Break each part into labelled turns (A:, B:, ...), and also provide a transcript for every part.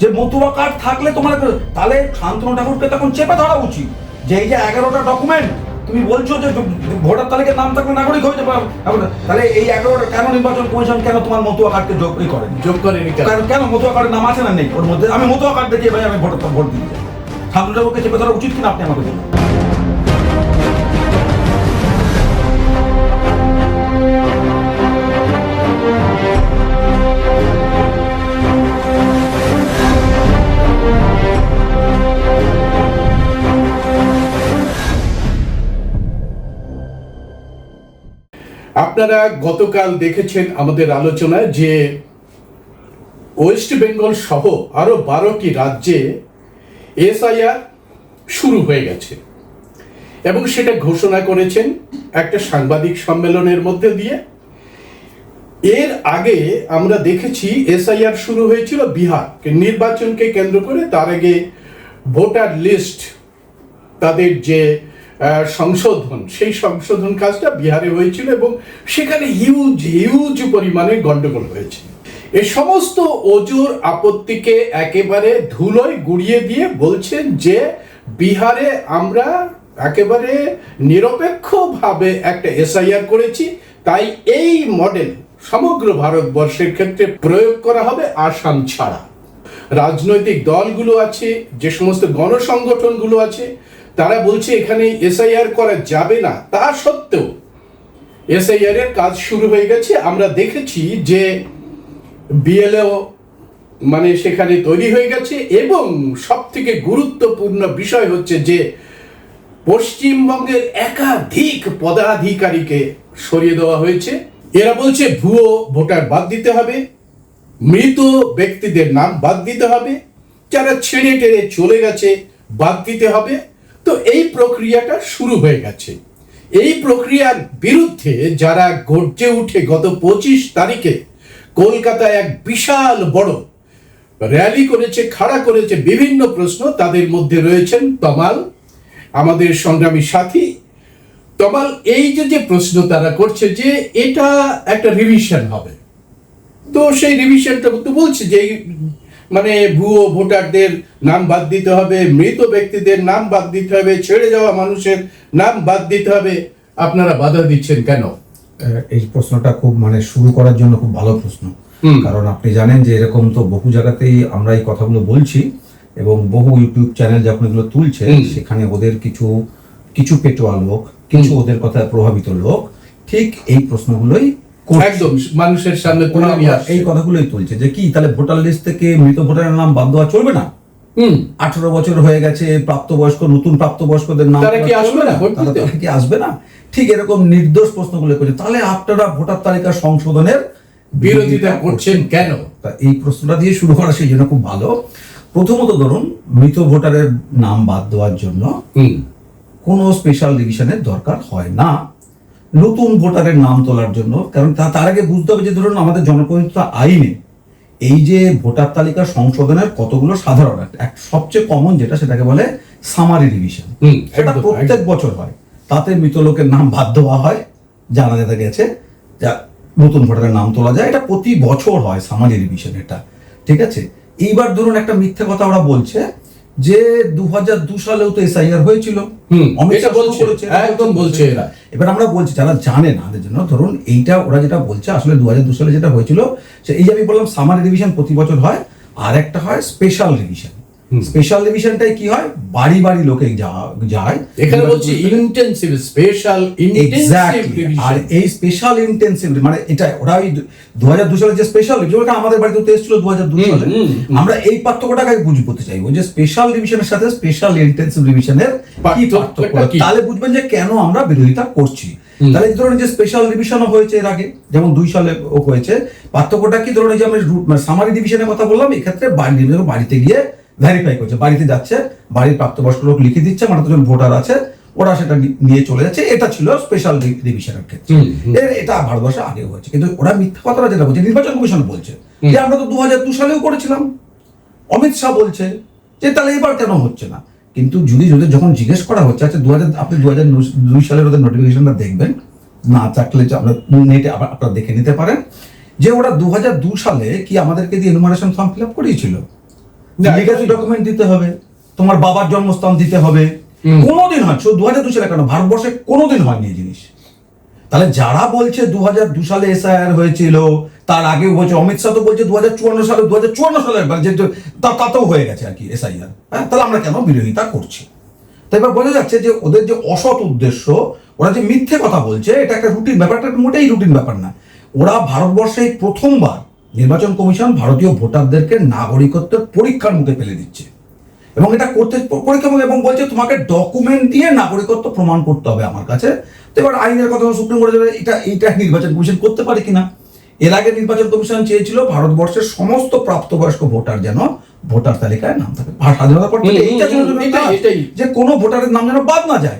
A: যে মতুয়া কার্ড থাকলে তোমার তাহলে শান্তনু ঠাকুরকে তখন চেপে ধরা উচিত। যে এই যে এগারোটা ডকুমেন্ট তুমি বলছো যে ভোটার তালিকায় নাম থাকলে নাগরিক হইতে পারো তাহলে এই এগারোটা কেন নির্বাচন কমিশন কেন তোমার মতুয়া কার্ডকে যোগ করে?
B: যোগ করেনি কেন?
A: কারণ কেন মতুয়া কার্ডের নাম আছে না নেই? ওর মধ্যে আমি মতুয়া কার্ড দেখিয়ে ভাই আমি ভোট ভোট দিতে চাই। শান্তনু ঠাকুরকে চেপে ধরা উচিত কিনা আপনি আমাকে বলুন।
B: আপনারা গতকাল দেখেছেন আমাদের আলোচনায় যে ওয়েস্ট বেঙ্গল সহ আরও বারোটি রাজ্যে এসআইআর শুরু হয়ে গেছে। এবং সেটা ঘোষণা করেছেন একটা সাংবাদিক সম্মেলনের মধ্যে দিয়ে। এর আগে আমরা দেখেছি এসআইআর শুরু হয়েছিল বিহার। নির্বাচনকে কেন্দ্র করে তার আগে ভোটার লিস্ট তাদের যে সংশোধন। সেই সংশোধন কাজটা বিহারে হয়েছিল এবং সেখানে হিউজ হিউজ পরিমাণে গন্ডগোল হয়েছে। এ সমস্ত অজুর আপত্তিকে একেবারে ধুলোয় গুড়িয়ে দিয়ে বলছেন যে, বিহারে আমরা একেবারে নিরপেক্ষভাবে একটা এসআইআর করেছি, তাই এই মডেল সমগ্র ভারতবর্ষের ক্ষেত্রে প্রয়োগ করা হবে আসাম ছাড়া। রাজনৈতিক দলগুলো আছে, যে সমস্ত গণসংগঠনগুলো আছে তারা বলছে, এখানে এসআইআর করা যাবে না। তা সত্ত্বেও এসআইআর এর কাজ শুরু হয়ে গেছে। আমরা দেখেছি যে বিএলও মানে সেখানে তৈরি হয়ে গেছে এবং সব থেকে গুরুত্বপূর্ণ বিষয় হচ্ছে যে পশ্চিমবঙ্গের একাধিক পদাধিকারীকে সরিয়ে দেওয়া হয়েছে। এরা বলছে, ভুয়ো ভোটার বাদ দিতে হবে, মৃত ব্যক্তিদের নাম বাদ দিতে হবে, যারা ছেড়ে টেড়ে চলে গেছে বাদ দিতে হবে। তো এই প্রক্রিয়াটা শুরু হয়ে গেছে। এই প্রক্রিয়ার বিরুদ্ধে যারা গর্জে উঠে গত পঁচিশ তারিখে, কলকাতায় এক বিশাল বড় র্যালি করেছে, খাড়া করেছে বিভিন্ন প্রশ্ন। তাদের মধ্যে রয়েছেন তমাল, আমাদের সংগ্রামী সাথী। তমাল, এই যে যে প্রশ্ন তারা করছে যে, এটা একটা রিভিশন হবে। তো সেই রিভিশনটা তো বলছে যে মানে ভুয়ো ভোটারদের নাম বাদ দিতে হবে মৃত ব্যক্তিদের নাম বাদ দিতে হবে ছেড়ে যাওয়া মানুষের নাম বাদ দিতে হবে আপনারা বাধা দিচ্ছেন কেন
C: এই প্রশ্নটা খুব মানে শুরু করার জন্য খুব ভালো প্রশ্ন। কারণ আপনি জানেন যে এরকম তো বহু জায়গাতেই আমরা এই কথাগুলো বলছি এবং বহু ইউটিউব চ্যানেল যখন এগুলো তুলছে সেখানে ওদের কিছু কিছু পেটোয়া লোক কিছু ওদের কথা প্রভাবিত লোক ঠিক এই প্রশ্নগুলোই।
B: একদম মানুষের সামনে
C: এই কথাগুলোই তুলছে যে কি তাহলে ভোটার লিস্ট থেকে মৃত ভোটারের নাম বাদ দেওয়া চলবে না?
B: হুম।
C: আঠারো বছর হয়ে গেছে প্রাপ্তবয়স্ক নতুন প্রাপ্তবয়স্কদের নাম
B: তারা কি আসবে না
C: তারা কি আসবে না? ঠিক এরকম নির্দোষ প্রশ্নগুলো করছে। তাহলে আপনারা ভোটার তালিকা সংশোধনের
B: বিরোধিতা করছেন কেন?
C: তা এই প্রশ্নটা দিয়ে শুরু করা সেই জন্য খুব ভালো। প্রথমত ধরুন মৃত ভোটারের নাম বাদ দেওয়ার জন্য কোনো স্পেশাল ডিভিশনের দরকার হয় না। নতুন ভোটারের নাম তোলার জন্য কারণ তা- তার আগে বুঝতে হবে যে ধরুন আমাদের জনপ্রতিনিধিত্ব আইনে এই যে ভোটার তালিকা সংশোধনের কতগুলো সাধারণ এক- সবচেয়ে কমন যেটা সেটাকে বলে সামারি ডিভিশন
B: হুম,
C: সেটা প্রত্যেক বছর হয়। তাতে মৃত লোকের নাম বাদ দেওয়া হয় জানা যেতে গেছে যা নতুন ভোটারের নাম তোলা যায়। এটা প্রতি বছর হয় সামারি ডিভিশন এটা। ঠিক আছে? এইবার ধরুন একটা মিথ্যে কথা ওরা বলছে যে দু হাজার দু সালেও তো এসআইআর হয়েছিল। অমিত
B: বলছে, একদম বলছে। এরা।
C: এবার আমরা বলছি যারা জানে না তাদের জন্য ধরুন এইটা ওরা যেটা বলছে আসলে দু হাজার দু সালে যেটা হয়েছিল সে এই যে আমি বললাম সামার রিভিশন প্রতি বছর হয় আর একটা হয় স্পেশাল রিভিশন স্পেশাল রিভিশনটাই কি হয়? বাড়ি বাড়ি লোকে যায়।
B: এখানে বলছি ইন্টেন্সিভ স্পেশাল ইন্টেন্সিভ
C: আর এই স্পেশাল ইন্টেন্সিভ মানে এটা ওরা ওই দু হাজার দু সালে যে স্পেশাল রিভিশন আমাদের বাড়িতে তো এসেছিল দু হাজার দু সালে। আমরা এই পার্থক্যটাকে বুঝ করতে চাইব যে স্পেশাল রিভিশনের সাথে স্পেশাল ইন্টেন্সিভ রিভিশনের কি পার্থক্য? তাহলে বুঝবেন যে কেন আমরা বিরোধিতা করছি। তাহলে ধরুন যে স্পেশাল রিভিশনও হয়েছে এর আগে যেমন দুই সালে হয়েছে পার্থক্যটা কি? ধরুন যে আমি সামারি ডিভিশনের কথা বললাম এক্ষেত্রে বাড়ি বাড়িতে গিয়ে ভেরিফাই করছে। বাড়িতে যাচ্ছে বাড়ির প্রাপ্তবয়স্ক লোক লিখে দিচ্ছে আমার দুজন ভোটার আছে ওরা সেটা নিয়ে চলে যাচ্ছে। এটা ছিল স্পেশাল ডিভিশনের ক্ষেত্রে। এটা ভারতবর্ষে আগেও হয়েছে। কিন্তু ওরা মিথ্যা কথাটা যেটা বলছে নির্বাচন কমিশন বলছে যে আমরা তো দু হাজার দু সালেও করেছিলাম। অমিত শাহ বলছে যে তাহলে এবার কেন হচ্ছে না? কিন্তু যদি যদি যখন জিজ্ঞেস করা হচ্ছে আচ্ছা দু হাজার আপনি দু হাজার দুই সালের ওদের নোটিফিকেশনটা দেখবেন। না চাকলে আপনার নেটে আপনারা দেখে নিতে পারেন। যে ওরা দু হাজার দু সালে কি আমাদেরকে দিয়ে এনুমারেশন ফর্ম ফিল আপ করিয়েছিল? লিগাসি। ডকুমেন্ট দিতে হবে তোমার বাবার জন্মস্থান দিতে হবে। কোনোদিন হয় দু হাজার দু সালে কেন ভারতবর্ষে কোনোদিন হয়নি এই জিনিস। তাহলে যারা বলছে দু হাজার দু সালে এসআইআর হয়েছিল তার আগে বলছে অমিত শাহ তো বলছে দু হাজার চুয়ান্ন সালে দু হাজার চুয়ান্ন সালে মানে যে তা- তাতেও হয়ে গেছে আর কি এসআইআর হ্যাঁ তাহলে আমরা কেন বিরোধিতা করছি? তো এবার বোঝা যাচ্ছে যে ওদের যে অসৎ উদ্দেশ্য ওরা যে মিথ্যে কথা বলছে এটা একটা রুটিন ব্যাপারটা মোটেই রুটিন ব্যাপার না। ওরা ভারতবর্ষে প্রথমবার নির্বাচন কমিশন ভারতীয় ভোটারদেরকে নাগরিকত্বের পরীক্ষার মুখে ফেলে দিচ্ছে। এবং এটা করতে পরীক্ষা এবং বলছে তোমাকে ডকুমেন্ট দিয়ে নাগরিকত্ব প্রমাণ করতে হবে আমার কাছে। তো এবার আইনের কথা সুপ্রিম কোর্টে যাবে এটা এইটা নির্বাচন কমিশন করতে পারে কিনা? এর আগে নির্বাচন কমিশন চেয়েছিল ভারতবর্ষের সমস্ত প্রাপ্তবয়স্ক ভোটার যেন ভোটার তালিকায় নাম থাকে। আর স্বাধীনতার পর। যে কোনো ভোটারের নাম যেন বাদ না যায়।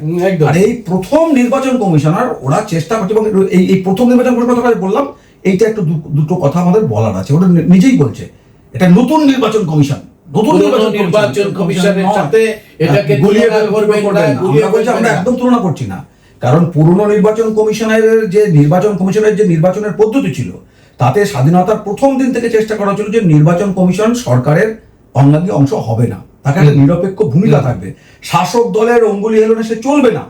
C: আর এই প্রথম নির্বাচন কমিশনার ওরা চেষ্টা করছে এবং এই প্রথম নির্বাচন কমিশন কথা বললাম এইটা একটু দুটো কথা আমাদের বলার আছে। ওটা নিজেই বলছে। এটা নতুন নির্বাচন কমিশন। নতুন
B: নির্বাচন কমিশনের সাথে এটাকে
C: হ্যাঁ, গুলিয়ে।
B: গুলিয়ে
C: আমরা। একদম তুলনা করছি না। কারণ পুরনো নির্বাচন কমিশনের যে নির্বাচন কমিশনের যে নির্বাচনের পদ্ধতি ছিল তাতে স্বাধীনতার প্রথম দিন থেকে চেষ্টা করা হচ্ছিল যে নির্বাচন কমিশন সরকারের অঙ্গাঙ্গী অংশ হবে না। তাকে একটা নিরপেক্ষ ভূমিকা থাকবে। শাসক দলের অঙ্গুলি হেলনে সে চলবে না।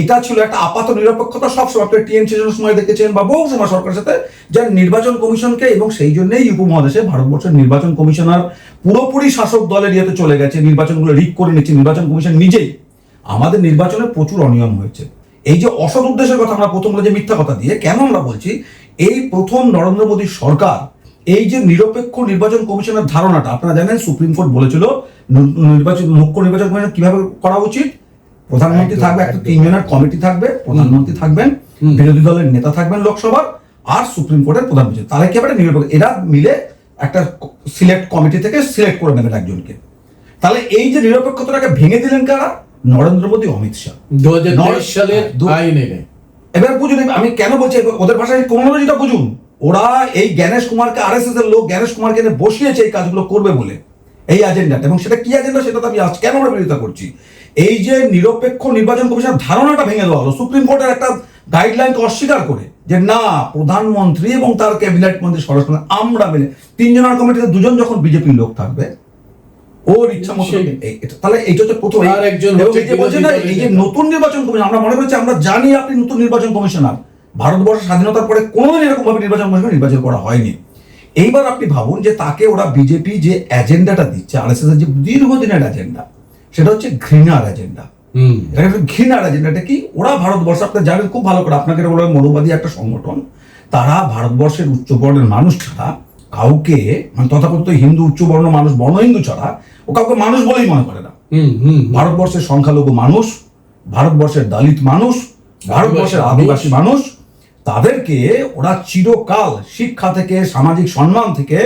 C: এটা ছিল একটা আপাত নিরপেক্ষতা। সবসময় আপনি টিএমসি সময় দেখেছেন বা বহু সময় সরকারের সাথে যে নির্বাচন কমিশনকে এবং সেই জন্যই উপমহাদেশে ভারতবর্ষের নির্বাচন কমিশনার পুরোপুরি শাসক দলের ইয়েতে চলে গেছে, নির্বাচনগুলো রিক করে নিচ্ছে, নির্বাচন কমিশন নিজেই। আমাদের নির্বাচনে প্রচুর অনিয়ম হয়েছে। এই যে অসৎ উদ্দেশ্যের কথা আমরা প্রথম যে মিথ্যা কথা দিয়ে, কেন আমরা বলছি? এই প্রথম নরেন্দ্র মোদীর সরকার, এই যে নিরপেক্ষ নির্বাচন কমিশনের ধারণাটা, আপনারা জানেন সুপ্রিম কোর্ট বলেছিল, নির্বাচন, মুখ্য নির্বাচন কমিশন কীভাবে করা উচিত? প্রধানমন্ত্রী থাকবে একটা। তিনজনের কমিটি থাকবে প্রধানমন্ত্রী থাকবেন বিরোধী দলের নেতা থাকবেন লোকসভার আর সুপ্রিম কোর্টের প্রধান বিচারপতি তারা একেবারে নিরপেক্ষ এরা মিলে একটা সিলেক্ট কমিটি থেকে সিলেক্ট করে নেবেন একজনকে। তাহলে এই যে নিরপেক্ষতাটাকে ভেঙে দিলেন কারা? নরেন্দ্র মোদী অমিত শাহ।
B: দু হাজার সালের
C: হ্যাঁ,
B: আইন। এনে
C: এবার বুঝুন আমি কেন বলছি ওদের ভাষায় ক্রোনোলজিটা বুঝুন। ওরা এই জ্ঞানেশ কুমারকে আর এস এর লোক জ্ঞানেশ কুমারকে এনে বসিয়েছে এই কাজগুলো করবে বলে এই এজেন্ডাটা এবং সেটা কি এজেন্ডা সেটা তো আমি আজ কেন আমরা বিরোধিতা করছি? এই যে নিরপেক্ষ নির্বাচন কমিশনের ধারণাটা ভেঙে দেওয়া হলো সুপ্রিম কোর্টের একটা গাইডলাইনকে অস্বীকার করে যে না প্রধানমন্ত্রী এবং তার ক্যাবিনেট মন্ত্রী সরাসরি আমরা মিলে তিনজনের কমিটিতে দুজন যখন বিজেপির লোক থাকবে ওর ইচ্ছা মতো তাহলে এইটা হচ্ছে প্রথম
B: আর একজন
C: বলছে না, এই যে নতুন নির্বাচন কমিশন আমরা মনে করছি আমরা জানি আপনি নতুন নির্বাচন কমিশনার। ভারতবর্ষের স্বাধীনতার পরে কোনোদিন এরকম ভাবে নির্বাচন কমিশন নির্বাচন করা হয়নি। এইবার আপনি ভাবুন যে তাকে ওরা বিজেপি যে এজেন্ডাটা দিচ্ছে আর এস এর যে দীর্ঘদিনের এজেন্ডা সেটা হচ্ছে ঘৃণার এজেন্ডা
B: হুম।
C: এটা একটা ঘৃণার এজেন্ডাটা কি? ওরা ভারতবর্ষ আপনার জানেন খুব ভালো করে আপনাকে বলবে মৌলবাদী একটা সংগঠন। তারা ভারতবর্ষের উচ্চবর্ণের মানুষ ছাড়া কাউকে মানে তথাকথিত হিন্দু উচ্চবর্ণ মানুষ বর্ণ হিন্দু ছাড়া ও কাউকে মানুষ বলেই মনে করে না।
B: হুম হুম
C: ভারতবর্ষের সংখ্যালঘু মানুষ ভারতবর্ষের দলিত মানুষ ভারতবর্ষের আদিবাসী মানুষ তাদেরকে ওরা চিরকাল শিক্ষা থেকে সামাজিক সম্মান থেকে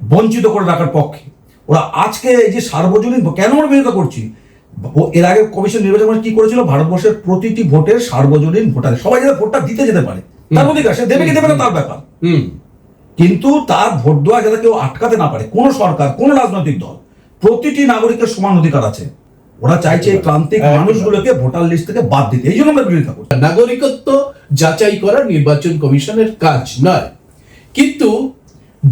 C: বঞ্চিত করে রাখার পক্ষে। ওরা আজকে এই যে সার্বজনীন কেন আমরা বিরোধিতা করছি? এর আগে কমিশন নির্বাচন কি করেছিল? ভারতবর্ষের প্রতিটি ভোটের সার্বজনীন ভোটার সবাই যাতে ভোটটা দিতে যেতে পারে তার অধিকার সে দেবে কি দেবে না তার ব্যাপার। কিন্তু তার ভোট দেওয়া যাতে কেউ আটকাতে না পারে কোনো সরকার কোনো রাজনৈতিক দল প্রতিটি নাগরিকের সমান অধিকার আছে। ওরা চাইছে এই
B: একদম।
C: মানুষগুলোকে ভোটার লিস্ট থেকে বাদ দিতে। এই জন্য আমরা বিরোধিতা করছি।
B: নাগরিকত্ব যাচাই করা নির্বাচন কমিশনের কাজ নয়। কিন্তু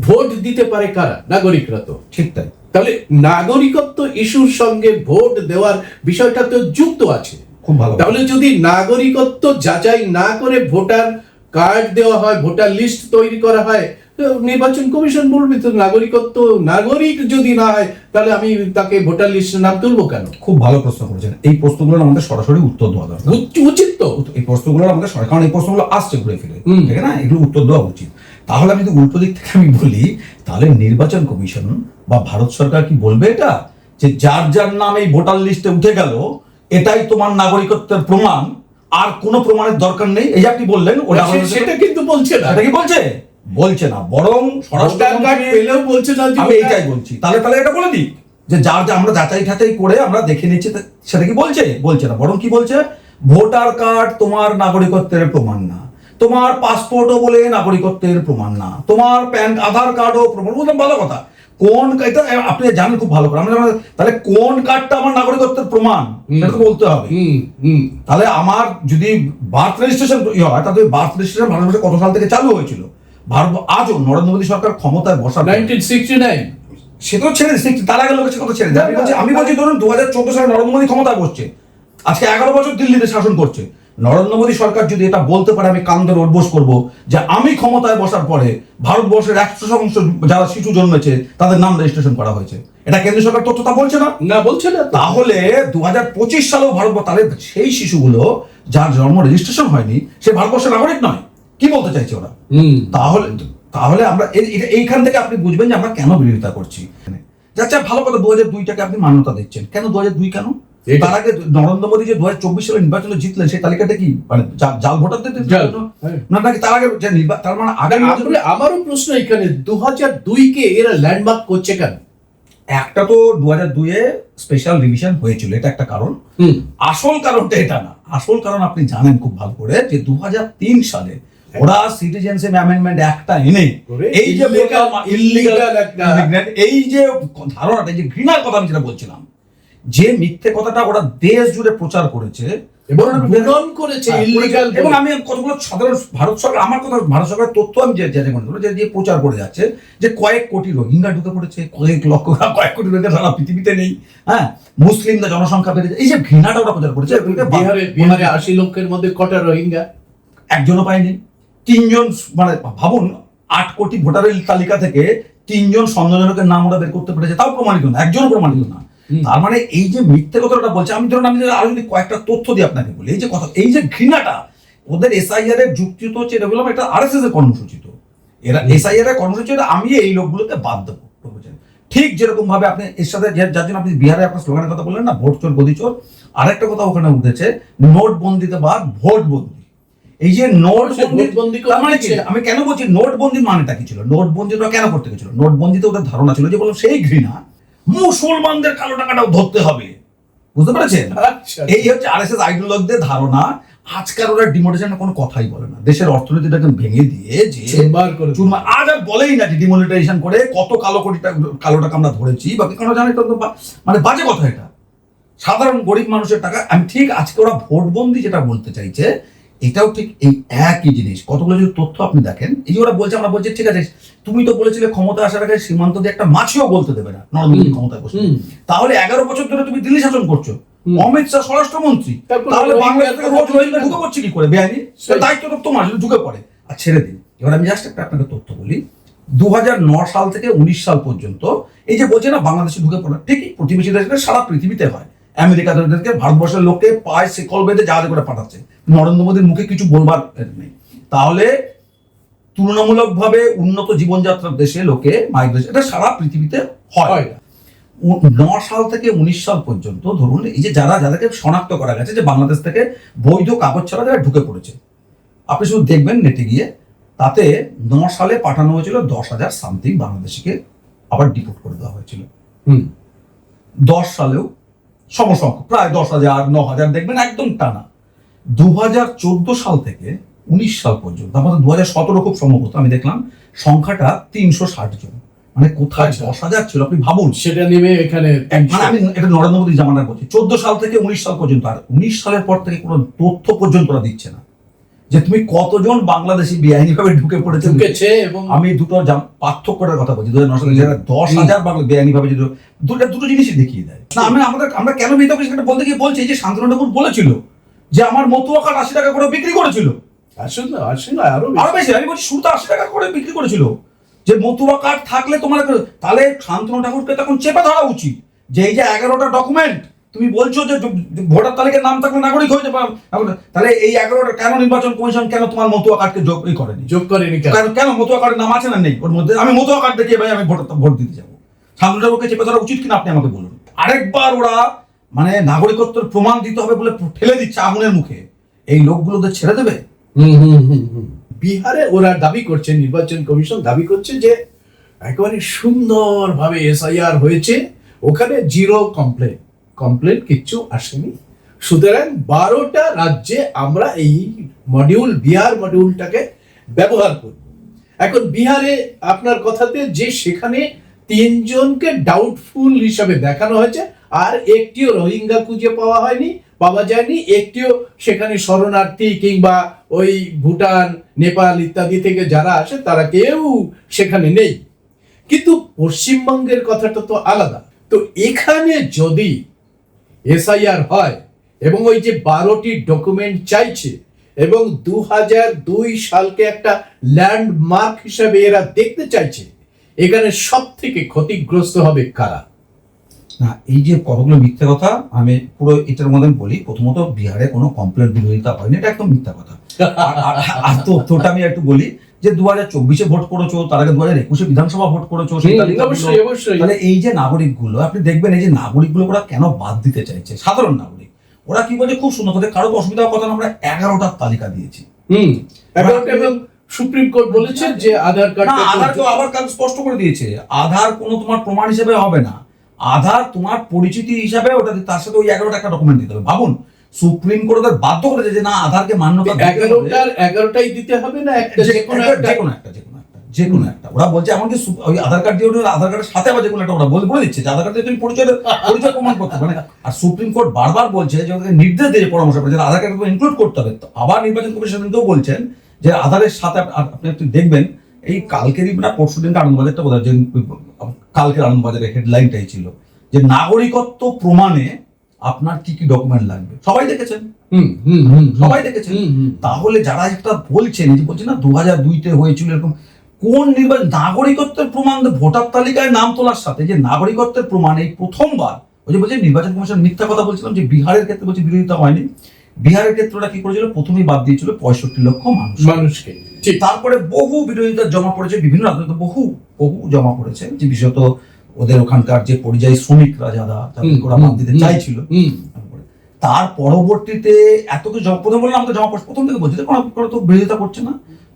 B: ভোট দিতে পারে কারা? নাগরিকরা তো।
C: ঠিক তাই।
B: তাহলে নাগরিকত্ব ইস্যুর সঙ্গে ভোট দেওয়ার বিষয়টা তো যুক্ত আছে।
C: খুব ভালো।
B: তাহলে যদি নাগরিকত্ব যাচাই না করে ভোটার কার্ড দেওয়া হয় ভোটার লিস্ট তৈরি করা হয় নির্বাচন কমিশন বলবে তো নাগরিকত্ব নাগরিক যদি না হয় তাহলে আমি তাকে ভোটার লিস্টে নাম তুলবো কেন?
C: খুব ভালো প্রশ্ন করেছেন। এই প্রশ্নগুলোর আমাদের সরাসরি উত্তর দেওয়া দরকার।
B: উচ- উচিত তো।
C: এই প্রশ্নগুলোর আমাদের সরকার কারণ এই প্রশ্নগুলো আসছে ঘুরে ফিরে ঠিক আছে না? এগুলো উত্তর দেওয়া উচিত। তাহলে আমি যদি উল্টো দিক থেকে আমি বলি তাহলে নির্বাচন কমিশন বা ভারত সরকার কি বলবে এটা? যে যার যার নাম এই ভোটার লিস্টে উঠে গেল এটাই তোমার নাগরিকত্বের প্রমাণ আর কোনো প্রমাণের দরকার নেই। এই আপনি বললেন ওটা
B: সেটা কিন্তু বলছে না।
C: সেটা কি বলছে? বলছে না বরং
B: পেলেও বলছে না
C: আমি এইটাই বলছি। তাহলে তাহলে এটা বলে দিক যে যার যা আমরা যাচাই ঠাচাই করে আমরা দেখে নিচ্ছি সেটা কি বলছে? বলছে না বরং কি বলছে? ভোটার কার্ড তোমার নাগরিকত্বের প্রমাণ না। তোমার পাসপোর্টও বলে নাগরিকত্বের প্রমাণ না। তোমার প্যান আধার কার্ডও প্রমাণ। বললাম ভালো কথা। কোন এটা আপনি জানেন খুব ভালো করে। আমরা তাহলে কোন কার্ডটা আমার নাগরিকত্বের প্রমাণ? সেটা বলতে হবে। তাহলে আমার যদি বার্থ রেজিস্ট্রেশন হয় তাহলে বার্থ রেজিস্ট্রেশন ভারতবর্ষে কত সাল থেকে চালু হয়েছিল? ভারত আজও নরেন্দ্র মোদী সরকার ক্ষমতায় পরে-
B: নাইনটিন সিক্সটি নাইন
C: সে তো ছেড়ে দিচ্ছে তার আগে লোকের কথা ছেড়ে দেয় আমি বলছি আমি বলছি ধরুন দু হাজার চোদ্দ সালে নরেন্দ্র মোদী ক্ষমতায় বসছে। আজকে এগারো বছর দিল্লিতে শাসন করছে। নরেন্দ্র মোদী সরকার যদি এটা বলতে পারে আমি কান ধরে উদ্বোস করব যে আমি ক্ষমতায় বসার পরে ভারতবর্ষের একশো শতাংশ যারা শিশু জন্মেছে তাদের নাম রেজিস্ট্রেশন করা হয়েছে। এটা কেন্দ্র সরকার তথ্য তা বলছে না?
B: না বলছে না।
C: তাহলে দু হাজার পঁচিশ সালেও ভারত তাহলে সেই শিশুগুলো যার জন্ম রেজিস্ট্রেশন হয়নি সে ভারতবর্ষের নাগরিক নয়। কি বলতে চাইছে ওরা? তাহলে তাহলে আমরা এই- এইখান থেকে আপনি বুঝবেন যে আমরা কেন বিরোধিতা করছি। যাচ্ছে ভালো কথা দু হাজার দুইটাকে আপনি মান্যতা দিচ্ছেন। কেন দু হাজার দুই কেন? তার আগে নরেন্দ্র মোদী যে দু হাজার চব্বিশ সালে নির্বাচনে জিতলেন সেই তালিকাটা কি? মানে জাল ভোটারদের?
B: হ্যাঁ।
C: না নাকি তার আগে তার মানে আগামী
B: আমারও প্রশ্ন এখানে দু হাজার দুইকে এরা ল্যান্ডমার্ক করছে কেন?
C: একটা তো দু হাজার দুইয়ে স্পেশাল রিভিশন হয়েছিল এটা একটা কারণ। আসল কারণটা এটা না। আসল কারণ আপনি জানেন খুব ভালো করে যে দু হাজার তিন সালে ওরা সিটিজেনশিপ অ্যামেন্ডমেন্ট একটা এনে এই যে এই যে ধারণাটা যে ঘৃণার কথা আমি যেটা বলছিলাম যে মিথ্যে কথাটা ওরা দেশ জুড়ে প্রচার করেছে
B: এবং করেছে
C: হ্যাঁ, এবং আমি কতগুলো সাধারণ ভারত সরকার আমার কথা ভারত সরকারের তথ্য আমি যে যে মনে করি যে যে প্রচার করে যাচ্ছে যে কয়েক কোটি রোহিঙ্গা ঢুকে পড়েছে কয়েক লক্ষ কয়েক কোটি রোহিঙ্গা সারা পৃথিবীতে নেই হ্যাঁ মুসলিমদের জনসংখ্যা বেড়েছে এই যে ঘৃণাটা ওরা প্রচার করেছে
B: বিহারে বিহারে আশি লক্ষের মধ্যে কটা রোহিঙ্গা?
C: একজনও পায়নি। তিনজন মানে ভাবুন আট কোটি ভোটারের তালিকা থেকে তিনজন সন্দেহজনকের নাম ওরা বের করতে পেরেছে তাও প্রমাণিত না একজন প্রমাণিত না। তার মানে এই যে মিথ্যে কথাটা বলছে আমি ধরুন আমি আরও যদি কয়েকটা তথ্য দিই আপনাকে বলি এই যে কথা এই যে ঘৃণাটা ওদের এসআইআর এর যুক্তি তো হচ্ছে এটা বললাম এটা আরএসএস এর কর্মসূচি তো এরা এসআইআর এর কর্মসূচি আমি এই লোকগুলোকে বাদ দেবো ঠিক যেরকম ভাবে আপনি এর সাথে যার জন্য আপনি বিহারে আপনার স্লোগানের কথা বললেন না ভোট চোর গদি চোর আরেকটা কথা ওখানে উঠেছে নোট বন্দিতে বাদ ভোট বন্দি এই যে
B: নোটবন্দি
C: মানে কি? আমি কেন বলছি নোটবন্দি মানেটা কি ছিল? নোটবন্দিটা কেন করতে গেছিল? নোটবন্দিতে ওদের ধারণা ছিল যে বললাম সেই ঘৃণা মুসলমানদের কালো টাকাটাও ধরতে হবে। বুঝতে পেরেছেন?
B: আচ্ছা।
C: এই হচ্ছে আরএসএস আইডিওলগদের ধারণা। আজকাল ওরা ডিমোনেশনের কোনো কথাই বলে না। দেশের অর্থনীতিটাকে ভেঙে দিয়ে যে। আজ আর বলেই না যে ডিমনিটাইজেশন করে কত কালো কোটি কালো টাকা আমরা ধরেছি বাকি কারণ জানি তো বা- মানে বাজে কথা এটা। সাধারণ গরিব মানুষের টাকা আমি ঠিক আজকে ওরা ভোটবন্দি যেটা বলতে চাইছে এটাও ঠিক এই একই জিনিস। কতগুলো যদি তথ্য আপনি দেখেন এই যে ওরা বলছে আমরা বলছি ঠিক আছে তুমি তো বলেছিলে ক্ষমতা আসার আগে সীমান্ত দিয়ে একটা মাছিও বলতে দেবে না
B: হুম,
C: ক্ষমতায় বসে। তাহলে এগারো বছর ধরে তুমি দিল্লি শাসন করছ। অমিত শাহ স্বরাষ্ট্রমন্ত্রী। তাহলে বাংলাদেশ থেকে রোজ রোহিঙ্গা ঢুকে পড়ছে কি করে? বেআইনি? দায়িত্ব তো তোমার ঢুকে পড়ে। আর ছেড়ে দিন। এবার আমি জাস্ট একটা আপনাকে তথ্য বলি। দুহাজার নয় সাল থেকে উনিশ সাল পর্যন্ত এই যে বলছে না বাংলাদেশে ঢুকে পড়ে ঠিকই প্রতিবেশী দেশকে সারা পৃথিবীতে হয়। আমেরিকা থেকে ভারতবর্ষের লোককে পায়ে শিকল বেঁধে জাহাজে করে পাঠাচ্ছে। নরেন্দ্র মোদীর মুখে কিছু বলবার নেই। তাহলে তুলনামূলকভাবে উন্নত জীবনযাত্রার দেশে লোকে মাইগ্রেশন এটা সারা পৃথিবীতে হয়।
B: না।
C: ন সাল থেকে উনিশ সাল পর্যন্ত ধরুন এই যে যারা যাদেরকে শনাক্ত করা গেছে যে বাংলাদেশ থেকে বৈধ কাগজ ছাড়া যারা ঢুকে পড়েছে। আপনি শুধু দেখবেন নেটে গিয়ে তাতে ন সালে পাঠানো হয়েছিল দশ হাজার সামথিং বাংলাদেশিকে আবার ডিপোর্ট করে দেওয়া হয়েছিল।
B: হুম।
C: দশ সালেও সমসংখ্যক প্রায় দশ হাজার ন হাজার দেখবেন একদম টানা। দু হাজার চোদ্দ সাল থেকে উনিশ সাল পর্যন্ত আমাদের দু হাজার সতেরো খুব সম্ভবত আমি দেখলাম সংখ্যাটা তিনশো ষাট জন। মানে কোথায়
B: আচ্ছা।
C: দশ হাজার ছিল আপনি ভাবুন।
B: সেটা নেমে এখানে
C: মানে আমি এটা নরেন্দ্র মোদী জামানার বলছি চোদ্দ সাল থেকে উনিশ সাল পর্যন্ত আর উনিশ সালের পর থেকে কোনো তথ্য পর্যন্ত ওরা দিচ্ছে না। যে তুমি কতজন বাংলাদেশি বেআইনি ভাবে ঢুকে পড়েছে?
B: ঢুকেছে এবং
C: আমি দুটো পার্থক্যটার কথা বলছি দু হাজার যারা দশ হাজার বাংলা বেআইনি ভাবে যদি দুটো দুটো জিনিসই দেখিয়ে দেয়। না আমি আমাদের আমরা কেন বিতর্ক সেটা বলতে গিয়ে বলছি যে শান্তনু ঠাকুর বলেছিল যে আমার মতুয়া কাঠ আশি টাকা করে বিক্রি করেছিল।
B: আসুন না আসুন না আরও
C: আরও বেশি আমি বলছি শুরুতে আশি টাকা করে বিক্রি করেছিল। যে মতুয়া কার্ড থাকলে তোমার তাহলে শান্তনু ঠাকুরকে তখন চেপে ধরা উচিত যে এই যে এগারোটা ডকুমেন্ট তুমি বলছো যে ভোটার তালিকার নাম থাকলে নাগরিক হয়ে যাবে তাহলে এই এগারোটা কেন নির্বাচন কমিশন কেন তোমার মতুয়া কার্ডকে যোগ করেনি?
B: যোগ করেনি কেন?
C: কেন মতুয়া কার্ডের নাম আছে না নেই? ওর মধ্যে আমি মতুয়া কার্ড দেখিয়ে ভাই আমি ভোট ভোট দিতে যাব। ঠাকুরকে চেপে ধরা উচিত কিনা আপনি আমাকে বলুন। আরেকবার ওরা মানে নাগরিকত্বের প্রমাণ দিতে হবে বলে ঠেলে দিচ্ছে আগুনের মুখে। এই লোকগুলোদের ছেড়ে দেবে।
B: বিহারে ওরা দাবি করছে নির্বাচন কমিশন দাবি করছে যে একেবারে সুন্দরভাবে এসআইআর হয়েছে ওখানে জিরো কমপ্লেন কমপ্লেন কিচ্ছু আসেনি। সুতরাং বারোটা রাজ্যে আমরা এই মডিউল বিহার মডিউলটাকে ব্যবহার করব। এখন বিহারে আপনার কথাতে যে সেখানে তিনজনকে ডাউটফুল হিসাবে দেখানো হয়েছে, আর একটিও রোহিঙ্গা খুঁজে পাওয়া হয়নি, পাওয়া যায়নি, একটিও সেখানে শরণার্থী কিংবা ওই ভুটান, নেপাল ইত্যাদি থেকে যারা আসে, তারা কেউ সেখানে নেই। কিন্তু পশ্চিমবঙ্গের কথাটা তো আলাদা। তো এখানে যদি এসআইআর হয় এবং ওই যে বারোটি ডকুমেন্ট চাইছে এবং দু হাজার দুই সালকে একটা ল্যান্ডমার্ক হিসাবে এরা দেখতে চাইছে, এখানে সব থেকে ক্ষতিগ্রস্ত হবে কারা?
C: না, এই যে কতগুলো মিথ্যা কথা, আমি পুরো এটার মধ্যে বলি, প্রথমত বিহারে কোনো কমপ্লেন বিরোধিতা হয়নি, এটা একদম মিথ্যা কথা। আর- তোটা আমি একটু বলি যে দু হাজার চব্বিশে ভোট করেছ তার আগে দু হাজার একুশে বিধানসভা ভোট করেছ। তাহলে এই যে নাগরিকগুলো আপনি দেখবেন এই যে নাগরিকগুলো ওরা কেন বাদ দিতে চাইছে? সাধারণ নাগরিক। ওরা কি বলছে? খুব সুন্দর কথা কারও তো অসুবিধা কথা আমরা এগারোটার তালিকা দিয়েছি।
B: হুম সুপ্রিম কোর্ট বলেছে যে আধার কার্ড
C: আধার তো আবার কাল স্পষ্ট করে দিয়েছে আধার কোনো তোমার প্রমাণ হিসেবে হবে না। আধার তোমার পরিচিতি হিসাবে ওটা তার সাথে ওই এগারোটা একটা ডকুমেন্ট দিতে হবে। ভাবুন সুপ্রিম কোর্ট ওদের বাধ্য করেছে যে না আধারকে মান্যতা
B: এগারোটার এগারোটাই দিতে হবে না? একটা
C: যে
B: কোনো
C: একটা যে কোনো একটা যে কোনো একটা। ওরা বলছে এমনকি ওই আধার কার্ড দিয়ে আধার কার্ডের সাথে আবার যে কোনো একটা ওরা বলে বলে দিচ্ছে যে আধার কার্ড দিয়ে তুমি পরিচয় পরিচয় প্রমাণ করতে মানে আর সুপ্রিম কোর্ট বারবার বলছে যে ওদেরকে নির্দেশ দিয়ে পরামর্শ করে যে আধার কার্ড ইনক্লুড করতে হবে। তো আবার নির্বাচন কমিশন কিন্তু বলছেন যে আধারের সাথে আপ- আপ- আপনি একটু দেখবেন এই কালকেরই না পরশু দিনকে আনন্দবাজারটা বোধ হয় যে কালকের আনন্দবাজারের হেডলাইনটাই ছিল। যে নাগরিকত্ব প্রমাণে আপনার কি কি ডকুমেন্ট লাগবে? সবাই দেখেছেন?
B: হুম হুম হুম
C: সবাই দেখেছেন। তাহলে যারা একটা বলছেন যে বলছেন না দু হাজার দুইতে হয়েছিল এরকম কোন নির্বাচন নাগরিকত্বের প্রমাণ ভোটার তালিকায় নাম তোলার সাথে যে নাগরিকত্বের প্রমাণ এই প্রথমবার ওই যে বলছে নির্বাচন কমিশন মিথ্যা কথা বলছিলাম যে বিহারের ক্ষেত্রে বলছে বিরোধিতা হয়নি। বিহারের ক্ষেত্রটা কি করেছিল? প্রথমেই বাদ দিয়েছিল পঁয়ষট্টি লক্ষ মানুষ।
B: মানুষকে।
C: তারপরে বহু বিরোধিতা জমা পড়েছে বিভিন্ন রাজনৈতিক বহু বহু জমা পড়েছে যে বিশেষত ওদের ওখানকার যে পরিযায়ী শ্রমিকরা যারা ওরা বাদ দিতে চাইছিল তার পরবর্তীতে এত কিছু প্রথম বললাম তো জমা পড়ছে প্রথম থেকে বলছি কোনো তো বিরোধিতা করছে না।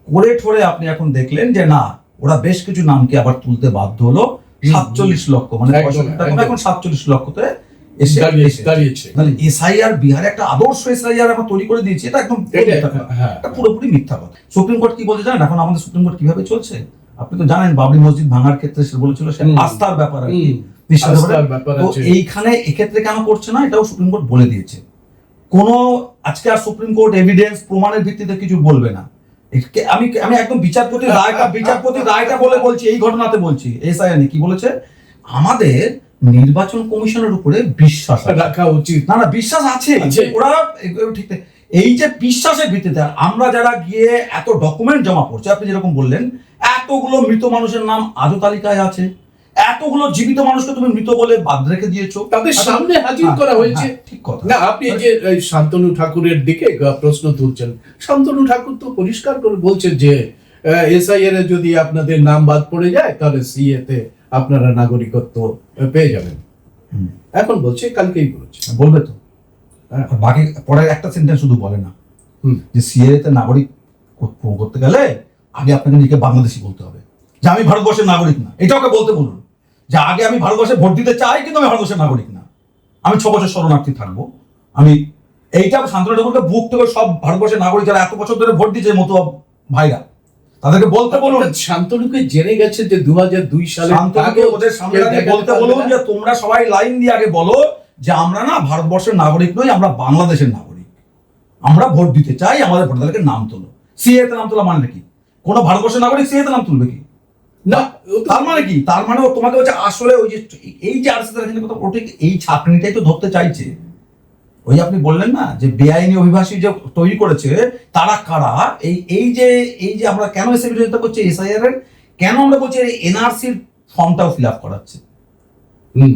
C: করে ঠোরে আপনি এখন দেখলেন যে না ওরা বেশ কিছু নামকে আবার তুলতে বাধ্য হলো। সাতচল্লিশ লক্ষ মানে। এখন সাতচল্লিশ লক্ষতে এসে
B: দাঁড়িয়েছে
C: মানে এসআইআর বিহারে একটা আদর্শ এসআইআর আমরা তৈরি করে দিয়েছি এটা একদম পুরো
B: এটা-
C: মিথ্যা কথা।
B: হ্যাঁ।
C: পুরোপুরি মিথ্যা কথা। সুপ্রিম কোর্ট কি বলতে জানেন? এখন আমাদের সুপ্রিম কোর্ট কীভাবে চলছে? আপনি তো জানেন বাবরি মসজিদ ভাঙার ক্ষেত্রে সে বলেছিল সে আস্থার ব্যাপার আর কি। তো এইখানে এক্ষেত্রে কেন করছে না? এটাও সুপ্রিম কোর্ট বলে দিয়েছে। কোনো আজকে আর সুপ্রিম কোর্ট এভিডেন্স প্রমাণের ভিত্তিতে কিছু বলবে না। আমি আমি একদম বিচারপতি রায়টা বিচারপতি রায়টা বলে বলছি এই ঘটনাতে বলছি এসআইআর কি বলেছে? আমাদের নির্বাচন কমিশনের উপরে বিশ্বাস
B: রাখা উচিত।
C: না না বিশ্বাস আছে। ওরা ঠিক। এই যে বিশ্বাসের ভিত্তিতে আমরা যারা গিয়ে এত ডকুমেন্ট জমা করছে আপনি যেরকম বললেন এতগুলো মৃত মানুষের নাম আজও তালিকায় আছে এতগুলো জীবিত মানুষকে তুমি মৃত বলে বাদ রেখে দিয়েছ।
B: তাদের
C: আচ্ছা,
B: সামনে হাজির
C: হ্যাঁ,
B: করা হয়েছে।
C: হ্যাঁ, ঠিক কথা।
B: না আপনি যে শান্তনু ঠাকুরের দিকে প্রশ্ন তুলছেন। শান্তনু ঠাকুর তো পরিষ্কার করে বলছেন যে এসআইআর এ যদি আপনাদের নাম বাদ পড়ে যায় তাহলে সিএ তে আপনারা নাগরিকত্ব পেয়ে যাবেন। এখন বলছে কালকেই বলছে।
C: বলবে তো। বাকি পরের একটা সেন্টেন্স শুধু বলে না। যে সিএ তে নাগরিক করতে গেলে আগে আপনাকে নিজেকে বাংলাদেশি বলতে হবে। যে আমি ভারতবর্ষের নাগরিক না এটা ওকে বলতে বলুন। যে আগে আমি ভারতবর্ষে ভোট দিতে চাই কিন্তু আমি ভারতবর্ষের নাগরিক না। আমি ছ বছর শরণার্থী থাকব। আমি এইটা শান্তনু ঠাকুরকে বুক থেকে সব ভারতবর্ষের নাগরিক যারা এত বছর ধরে ভোট দিয়েছে মতো ভাইরা। তাদেরকে বলতে বলুন।
B: শান্তনুকে জেনে গেছে যে দু হাজার দুই সালে
C: শান্তনুকে ওদের সামনে বলতে বলুন যে তোমরা সবাই লাইন দিয়ে আগে বলো যে আমরা না ভারতবর্ষের নাগরিক নই, আমরা বাংলাদেশের নাগরিক। আমরা ভোট দিতে চাই, আমাদের ভোটার তালিকায় নাম তোলো। সিএ তে নাম তোলা মানে কি? কোন ভারতবর্ষের নাগরিক সিএ তে নাম তুলবে কি?
B: না,
C: তার মানে কি? তার মানে ও তোমাকে হচ্ছে আসলে ওই যে এই যে আরএসএস এর কথা ও ঠিক এই ছাকনিটাই তো ধরতে চাইছে। ওই আপনি বললেন না, যে বেআইনি অভিবাসী যে তৈরি করেছে, তারা কারা? এই এই যে এই যে আমরা কেন এসে বিরোধিতা করছি, এসআইআর এর? কেন আমরা বলছি এনআরসির ফর্মটাও ফিল আপ করাচ্ছে।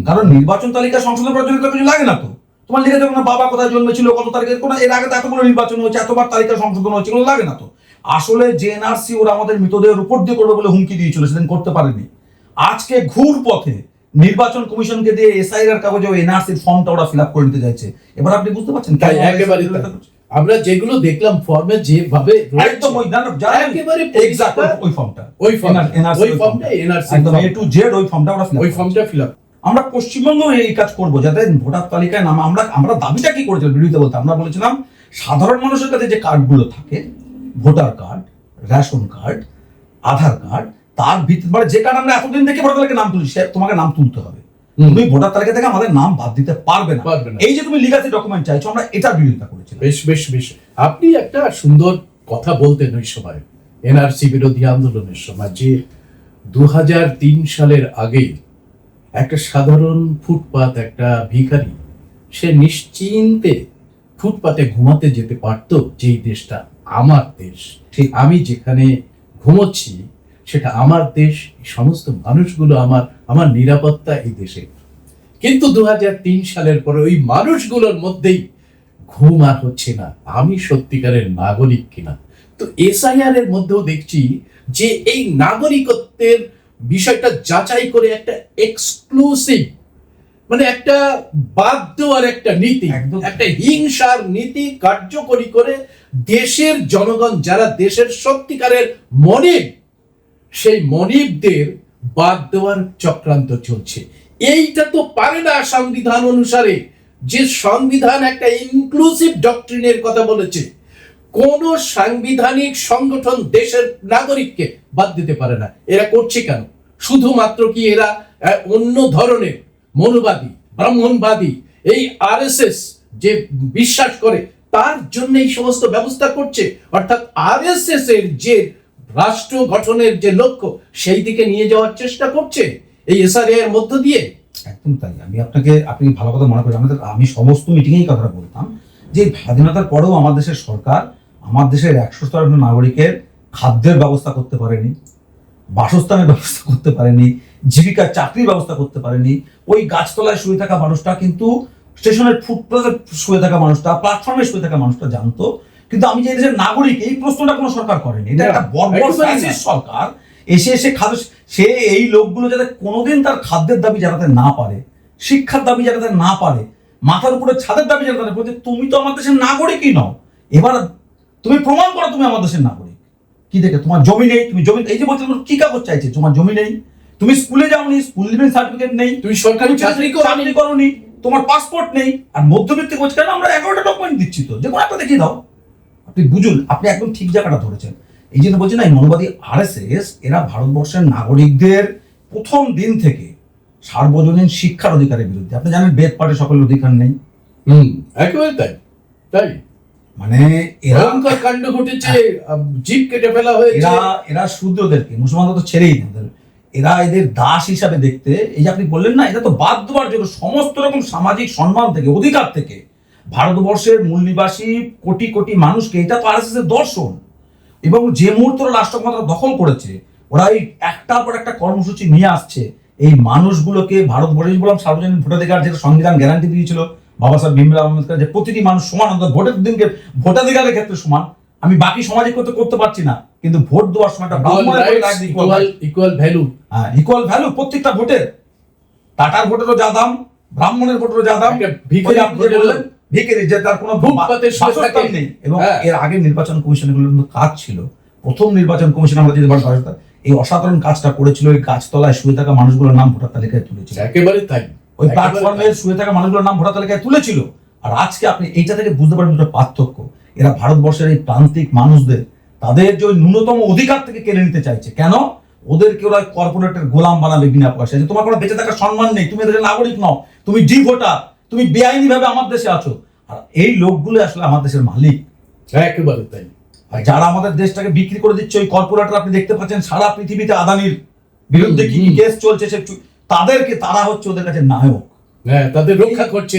C: কারণ নির্বাচন তালিকা সংশোধন করার জন্য তো কিছু লাগে না তো। তোমার লিখে দেবে না বাবা কোথায় জন্মেছিল কত তারিখে কোনো এর আগে তো এতগুলো নির্বাচন হয়েছে এতবার তালিকা সংশোধন হচ্ছে এগুলো লাগে না তো। আসলে যে এনআরসি ওরা আমাদের মৃতদেহের উপর দিয়ে করবে বলে হুমকি দিয়েছিল সেদিন করতে পারেনি। আজকে ঘুর পথে নির্বাচন কমিশনকে দিয়ে এসআইআর কাগজে এনআরসির ফর্মটা ওরা ফিল আপ করে নিতে চাইছে। এবার আপনি বুঝতে পারছেন
B: তাই একেবারে আমরা যেগুলো দেখলাম ফর্মে যেভাবে
C: একদম ওই না না, যারা
B: একেবারে
C: এক্সাক্ট ওই ফর্মটা
B: ওই ফর্মটা, ওই ফর্মটা NRC
C: একদম। এ টু জেড ওই ফর্মটা ওরা
B: ওই। ফর্মটা ফিল আপ
C: আমরা পশ্চিমবঙ্গ এই কাজ করব। যাতে ভোটার তালিকায় নাম আমরা আমরা দাবিটা কি করেছিলাম বিরোধিতা বলতে? আমরা বলেছিলাম সাধারণ মানুষের কাছে যে কার্ডগুলো থাকে voter card ration card Aadhaar card তার ভিত্তিতে মানে যে কার্ড আমরা এতদিন থেকে ভোটার তালিকায় নাম তুলি সে তোমাকে নাম তুলতে হবে। তুমি ভোটার তালিকা থেকে আমাদের নাম বাদ দিতে পারবে না। এই যে তুমি লিগাসি ডকুমেন্ট চাইছো আমরা এটা বিরোধিতা করেছি
B: বেশ বেশ বেশ। আপনি একটা সুন্দর কথা বলতেন ওই সময় এনআরসি বিরোধী আন্দোলনের সময় যে দু হাজার তিন সালের আগে একটা সাধারণ ফুটপাত, একটা ভিখারি, সে নিশ্চিন্তে ফুটপাতে ঘুমাতে যেতে পারতো যেই দেশটা আমার দেশ। ঠিক আমি যেখানে ঘুমোচ্ছি, সেটা আমার দেশ সমস্ত মানুষগুলো আমার আমার নিরাপত্তা এই দেশে। কিন্তু দু হাজার তিন সালের পরে ওই মানুষগুলোর মধ্যেই ঘুম আর হচ্ছে না। আমি সত্যিকারের নাগরিক কিনা? তো এসআইআর এর মধ্যেও দেখছি যে এই নাগরিকত্বের বিষয়টা যাচাই করে একটা এক্সক্লুসিভ মানে একটা বাদ দেওয়ার একটা নীতি
C: একদম।
B: একটা হিংসার নীতি কার্যকরী করে দেশের জনগণ যারা দেশের সত্যিকারের মনিব সেই মনিবদের বাদ দেওয়ার চক্রান্ত চলছে। এইটা তো পারে না সংবিধান অনুসারে যে সংবিধান একটা ইনক্লুসিভ ডক্ট্রিনের কথা বলেছে। কোন সাংবিধানিক সংগঠন দেশের নাগরিককে বাদ দিতে পারে না। এরা করছে কেন? শুধুমাত্র কি এরা অন্য ধরনের মনুবাদী, ব্রাহ্মণবাদী, এই আরএসএস যে বিশ্বাস করে, তার জন্য এই সমস্ত ব্যবস্থা করছে। অর্থাৎ আরএসএস এর যে রাষ্ট্র গঠনের যে লক্ষ্য, সেই দিকে নিয়ে যাওয়ার চেষ্টা করছে এই এসআরএ এর মধ্য দিয়ে।
C: একদম তাই। আমি আপনাকে, আপনি ভালো কথা মনে করেন। আমাদের, আমি সমস্ত মিটিংয়েই কথাটা বলতাম যে স্বাধীনতার পরেও আমার দেশের সরকার, আমার দেশের একশো শতাংশ নাগরিকের খাদ্যের ব্যবস্থা করতে পারেনি। বাসস্থানের ব্যবস্থা করতে পারেনি জীবিকার চাকরির ব্যবস্থা করতে পারেনি ওই গাছতলায় শুয়ে থাকা মানুষটা কিন্তু স্টেশনের ফুটপাতে শুয়ে থাকা মানুষটা প্ল্যাটফর্মে শুয়ে থাকা মানুষটা জানতো। কিন্তু আমি যে দেশের নাগরিক এই প্রশ্নটা কোনো সরকার করেনি। এটা একটা বর্বর সরকার এসে এসে খাদ্য সে এই লোকগুলো যাতে কোনোদিন তার খাদ্যের দাবি জানাতে না পারে শিক্ষার দাবি জানাতে না পারে মাথার উপরে ছাদের দাবি জানাতে না পারে তুমি তো আমার দেশের নাগরিকই নও। এবার তুমি প্রমাণ করো তুমি আমার দেশের নাগরিক। কি দেখে? তোমার জমি নেই তুমি জমি এই যে বলছো তোমার কি কাগজ চাইছে? তোমার জমি নেই। তুমি স্কুলে যাওনি স্কুল লিভিং সার্টিফিকেট নেই।
B: তুমি সরকারি চাকরি করো
C: চাকরি করনি তোমার পাসপোর্ট নেই। আর মধ্যবিত্ত বলছে কেন আমরা এগারোটা ডকুমেন্ট দিচ্ছি তো? যে কোনো একটা দেখিয়ে দাও। আপনি বুঝুন আপনি একদম ঠিক জায়গাটা ধরেছেন। এই জন্য বলছি না এই মনোবাদী আরএসএস এরা ভারতবর্ষের নাগরিকদের প্রথম দিন থেকে সার্বজনীন শিক্ষার অধিকারের বিরুদ্ধে। আপনি জানেন বেদ পাঠে সকলের অধিকার নেই।
B: হুম একেবারে তাই তাই।
C: মানে এরা
B: কাণ্ড ঘটেছে আহ, জিপ কেটে ফেলা হয়েছে।
C: এরা এরা শূদ্রদেরকে মুসলমানরা তো ছেড়েই ওদের। এরা এদের দাস হিসাবে দেখতে এই যে আপনি বললেন না এটা তো বাদ দেওয়ার জন্য সমস্ত রকম সামাজিক সম্মান থেকে অধিকার থেকে। ভারতবর্ষের মূল নিবাসী কোটি কোটি মানুষকে এটা তো আরএসএস এর দর্শন। এবং যে মুহূর্তে ওরা রাষ্ট্র ক্ষমতা দখল করেছে ওরা এই একটার পর একটা কর্মসূচি নিয়ে আসছে। এই মানুষগুলোকে ভারতবর্ষে বললাম সার্বজনীন ভোটাধিকার যেটা সংবিধান গ্যারান্টি দিয়েছিল বাবা সাহেব ভীমরাও আম্বেদকর যে প্রতিটি মানুষ সমান অন্তত ভোটের দিনকে ভোটাধিকারের ক্ষেত্রে সমান। আমি বাকি সমাজে করতে করতে পারছি না কিন্তু ভোট দেওয়ার সময় একটা ব্রাহ্মণের ভোটে রাখ
B: ইকুয়াল ইকুয়াল ভ্যালু
C: হ্যাঁ ইকুয়াল ভ্যালু প্রত্যেকটা ভোটের টাটার ভোটেরও যা দাম ব্রাহ্মণের ভোটেরও যা দাম আপনি যে বললেন, ভিখারি যে তার কোনো নেই। এবং
B: হ্যাঁ।
C: এর আগে নির্বাচন কমিশনগুলোর কিন্তু কাজ ছিল। প্রথম নির্বাচন কমিশন আমরা যদি এই অসাধারণ কাজটা করেছিল ওই গাছতলায় শুয়ে থাকা মানুষগুলোর নাম ভোটার তালিকায় তুলেছিল।
B: একেবারে তাই।
C: ওই প্ল্যাটফর্মে শুয়ে থাকা মানুষগুলোর নাম ভোটার তালিকায় তুলেছিল। আর আজকে আপনি এইটা থেকে বুঝতে পারবেন দুটো পার্থক্য। এরা ভারতবর্ষের এই প্রান্তিক মানুষদের তাদের যে ন্যূনতম অধিকার থেকে কেড়ে নিতে চাইছে। কেন? ওদেরকে ওরা কর্পোরেটের গোলাম বানাবে বিনা পয়সা যে তোমার কোনো বেঁচে থাকার সম্মান নেই তুমি এদের নাগরিক নও তুমি ডি ভোটার তুমি বেআইনি ভাবে আমার দেশে আছো। আর এই লোকগুলো আসলে আমার দেশের মালিক।
B: একেবারে তাই।
C: আর যারা আমাদের দেশটাকে বিক্রি করে দিচ্ছে ওই কর্পোরেটর আপনি দেখতে পাচ্ছেন সারা পৃথিবীতে আদানির বিরুদ্ধে কি কেস চলছে সে তাদেরকে তারা হচ্ছে ওদের কাছে নায়ক।
B: হ্যাঁ তাদের রক্ষা করছে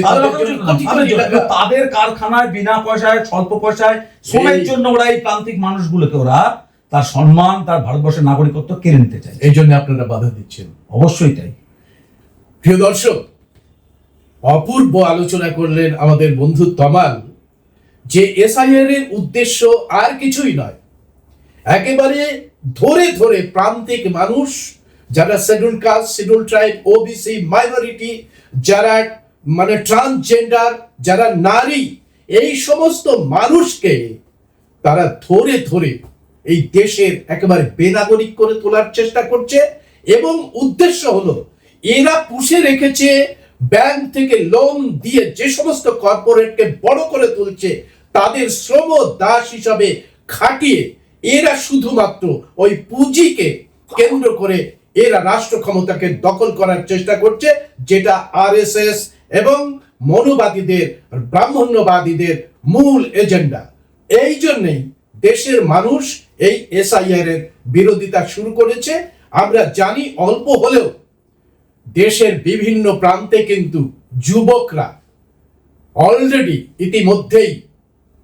C: তাদের কারখানায় বিনা পয়সায় স্বল্প পয়সায় শ্রমের জন্য ওরা এই প্রান্তিক মানুষগুলোকে ওরা তার সম্মান তার ভারতবর্ষের নাগরিকত্ব কেড়ে নিতে চায়।
B: এই জন্য আপনারা বাধা দিচ্ছেন।
C: অবশ্যই তাই।
B: প্রিয় দর্শক অপূর্ব আলোচনা করলেন আমাদের বন্ধু তমাল যে এসআইআর এর উদ্দেশ্য আর কিছুই নয়। একেবারে ধরে ধরে প্রান্তিক মানুষ যারা schedule caste schedule tribe OBC minority যারা মানে ট্রান্সজেন্ডার যারা নারী, এই সমস্ত মানুষকে তারা ধরে ধরে এই দেশের একেবারে বেনাগরিক করে তোলার চেষ্টা করছে এবং উদ্দেশ্য হলো এরা পুষে রেখেছে, ব্যাংক থেকে লোন দিয়ে যে সমস্ত কর্পোরেটকে বড় করে তুলছে, তাদের শ্রম দাস হিসাবে খাটিয়ে এরা শুধুমাত্র ওই পুঁজিকে কেন্দ্র করে এরা রাষ্ট্র ক্ষমতাকে দখল করার চেষ্টা করছে, যেটা আরএসএস এবং মনুবাদীদের, ব্রাহ্মণ্যবাদীদের মূল এজেন্ডা। এই জন্যেই দেশের মানুষ এই এসআইআর এর বিরোধিতা শুরু করেছে। আমরা জানি অল্প হলেও দেশের বিভিন্ন প্রান্তে কিন্তু যুবকরা অলরেডি ইতিমধ্যেই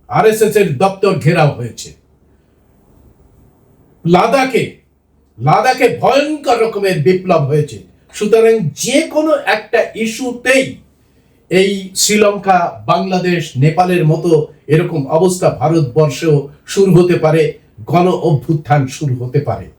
B: আরএসএস এর দপ্তর ঘেরাও হয়েছে। লাদাখে লাদাখে ভয়ঙ্কর রকমের বিপ্লব হয়েছে। সুতরাং যে কোনো একটা ইস্যুতেই এই শ্রীলঙ্কা, বাংলাদেশ, নেপালের মতো এরকম অবস্থা ভারতবর্ষেও শুরু হতে পারে, গণ অভ্যুত্থান শুরু হতে পারে।